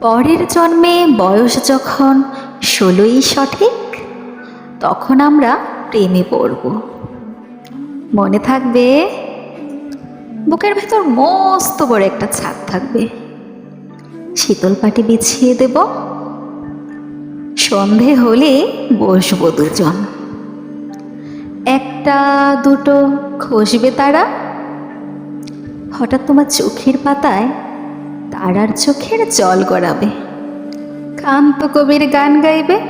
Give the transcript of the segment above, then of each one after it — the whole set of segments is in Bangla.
পরের জন্মে বয়স যখন ষোলোই সঠিক, তখন আমরা প্রেমে পড়ব। মনে থাকবে, বুকের ভেতর মস্ত বড় একটা ছাদ থাকবে। শীতল পাটি বিছিয়ে দেব। সন্ধে হলে বসবো দুজন। একটা, দুটো খসবে তারা। হঠাৎ তোমার চোখের পাতায় তারার চোখের জল গড়াবে। কান্ত কবির গান গাইবে।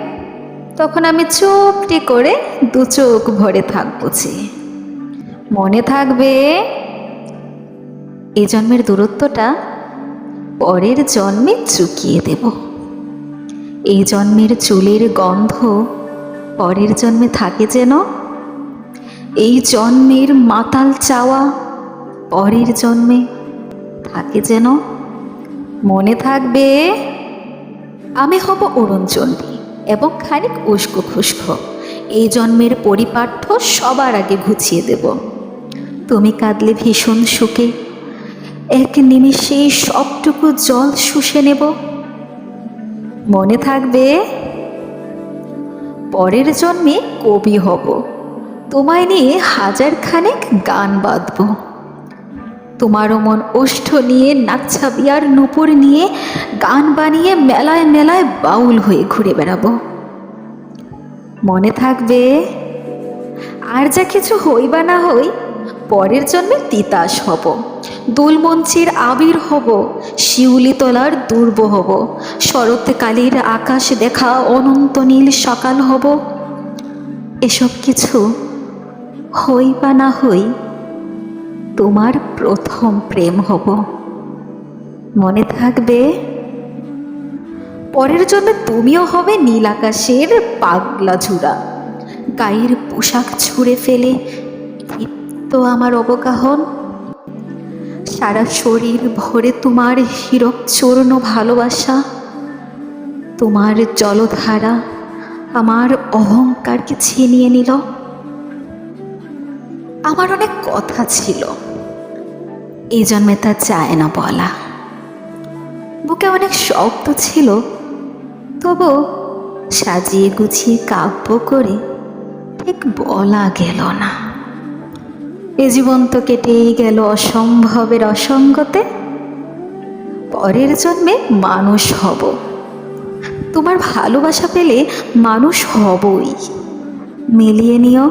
তখন আমি চুপটি করে দু চোখ ভরে থাকব চেয়ে মনে থাকবে, এ জন্মের দূরত্বটা পরের জন্মে চুকিয়ে দেব। এই জন্মের চুলের গন্ধ পরের জন্মে থাকে যেন। এই জন্মের মাতাল চাওয়া পরের জন্মে থাকে যেন। মনে থাকবে। আমি হব অরুণচণ্ডী এবং খানিক উস্কো খুস্কো। এই জন্মের পরিপাঠ্য সবার আগে ঘুচিয়ে দেব। তুমি কাঁদলে ভীষণ সুখে। এক নিমিষে সবটুকু জল শুষে নেব। মনে থাকবে, পরের জন্মে কবি হব। তোমায় নিয়ে হাজার খানেক গান বাঁধব। তোমারও মন ওষ্ঠ নিয়ে নাচ্ছা বিয়ার নুপুর নিয়ে, গান বানিয়ে মেলায় মেলায় বাউল হয়ে ঘুরে বেড়াবো। মনে থাকবে, আর যা কিছু হই বা না হই, পরের জন্মে তিতাস হব। দোলমঞ্চের আবির হব, শিউলি তলার দুর্ব হব। শরৎকালের আকাশ দেখা, অনন্ত নীল সকাল হব। এসব কিছু হই বা না হই তোমার প্রথম প্রেম হব। মনে থাকবে, পরের জন্য তুমিও হবে নীল আকাশের পাগলা ঝুড়া। গায়ের পোশাক ছুঁড়ে ফেলে দীপ্ত আমার অবগাহন। সারা শরীর ভরে তোমার হীরক চূর্ণ ভালোবাসা। তোমার জলধারা আমার অহংকারকে ছিনিয়ে নিল। আমার অনেক কথা ছিল। এই জন্মে তা চায় না বলা। বুকে অনেক শব্দ ছিল, তবু সাজিয়ে গুছিয়ে কাব্য করে ঠিক বলা গেল না। এ জীবন তো কেটেই গেল অসম্ভবের অসঙ্গতে। পরের জন্মে মানুষ হব। তোমার ভালোবাসা পেলে মানুষ হবই। মিলিয়ে নিও